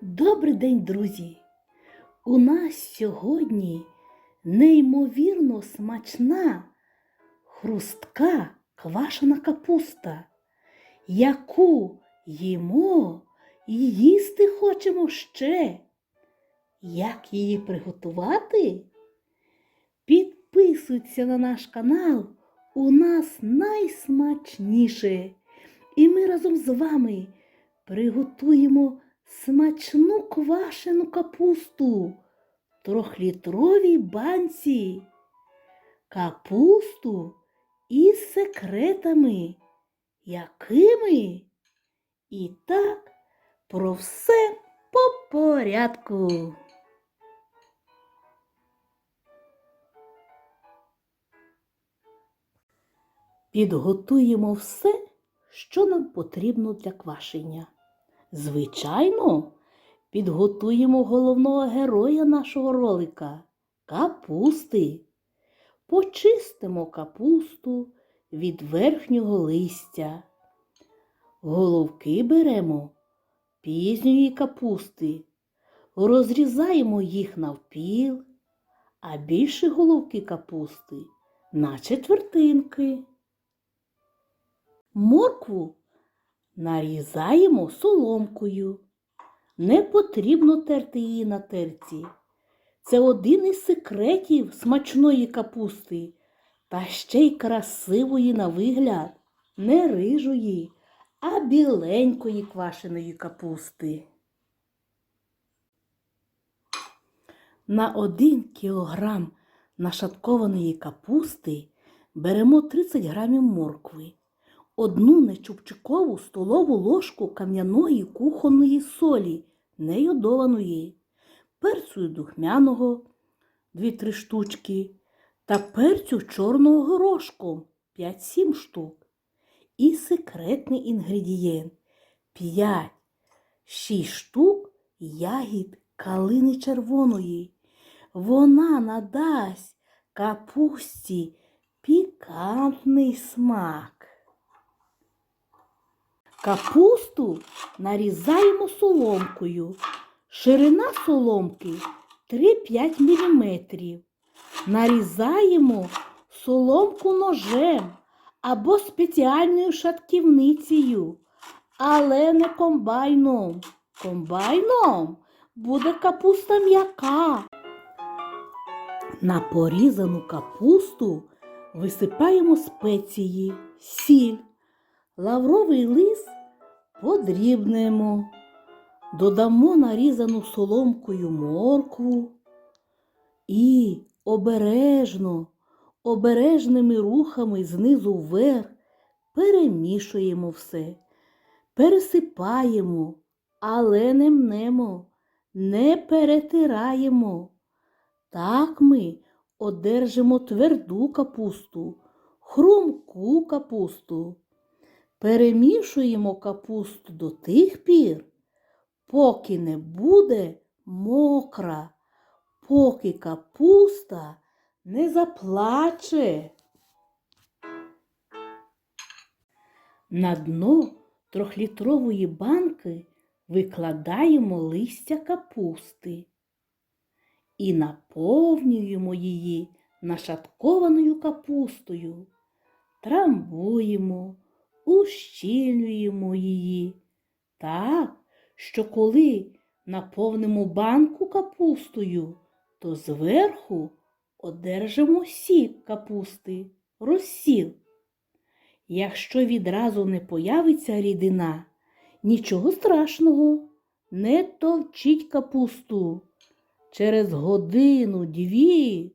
Добрий день, друзі! У нас сьогодні неймовірно смачна хрустка квашена капуста, яку їмо і їсти хочемо ще. Як її приготувати? Підписуйтеся на наш канал, у нас найсмачніше. І ми разом з вами приготуємо смачну квашену капусту в трьохлітровій банці, капусту із секретами, якими і так про все по порядку. Підготуємо все, що нам потрібно для квашення. Звичайно, підготуємо головного героя нашого ролика капусти. Почистимо капусту від верхнього листя. Головки беремо пізньої капусти, розрізаємо їх навпіл, а більші головки капусти на четвертинки. Моркву нарізаємо соломкою. Не потрібно терти її на терці. Це один із секретів смачної капусти, та ще й красивої на вигляд, не рижої, а біленької квашеної капусти. На один кілограм нашаткованої капусти беремо 30 грамів моркви одну нечупчикову столову ложку кам'яної кухонної солі, нейодованої, перцю духмяного 2-3 штучки та перцю чорного горошку 5-7 штук. І секретний інгредієнт 5-6 штук ягід калини червоної. Вона надасть капусті пікантний смак. Капусту нарізаємо соломкою. Ширина соломки 3-5 мм. Нарізаємо соломку ножем або спеціальною шатківницею, але не комбайном. Комбайном буде капуста м'яка. На порізану капусту висипаємо спеції, сіль лавровий лист подрібнемо, додамо нарізану соломкою моркву і обережно, обережними рухами знизу вверх перемішуємо все, пересипаємо, але не мнемо, не перетираємо. Так ми одержимо тверду капусту, хрумку капусту. Перемішуємо капусту до тих пір, поки не буде мокра, поки капуста не заплаче. На дно трьохлітрової банки викладаємо листя капусти і наповнюємо її нашаткованою капустою, трамбуємо ущільнюємо її так, що коли наповнимо банку капустою, то зверху одержимо сік капусти, розсіл. Якщо відразу не появиться рідина, нічого страшного, не товчіть капусту. Через годину-дві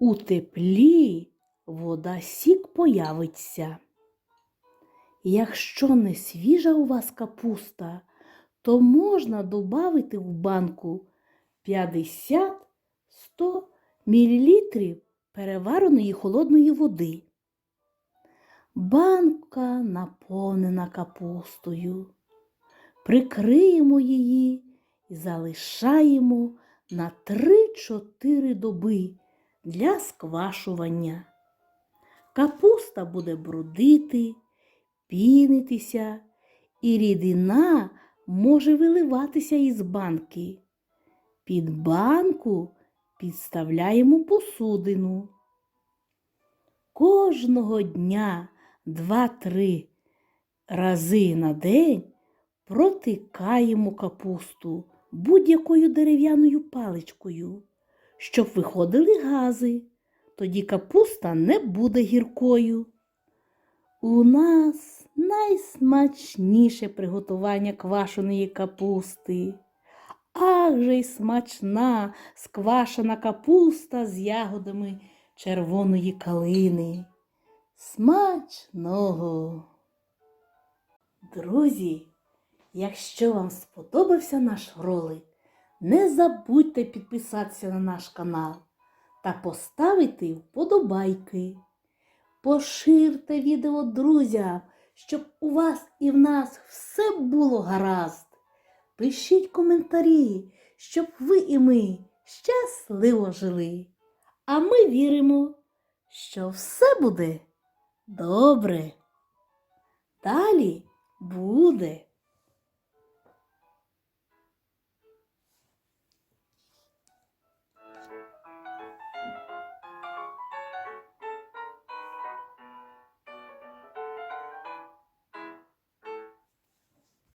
у теплі вода сік появиться. Якщо не свіжа у вас капуста, то можна додати в банку 50-100 мл перевареної холодної води. Банка наповнена капустою. Прикриємо її і залишаємо на 3-4 доби для сквашування. Капуста буде брудити, пінитися, і рідина може виливатися із банки. Під банку підставляємо посудину. Кожного дня два-три рази на день протикаємо капусту будь-якою дерев'яною паличкою, щоб виходили гази. Тоді капуста не буде гіркою. У нас найсмачніше приготування квашеної капусти. Ах же й смачна сквашена капуста з ягодами червоної калини. Смачного! Друзі, якщо вам сподобався наш ролик, не забудьте підписатися на наш канал та поставити вподобайки. Поширте відео друзям, щоб у вас і в нас все було гаразд. Пишіть коментарі, щоб ви і ми щасливо жили. А ми віримо, що все буде добре. Далі буде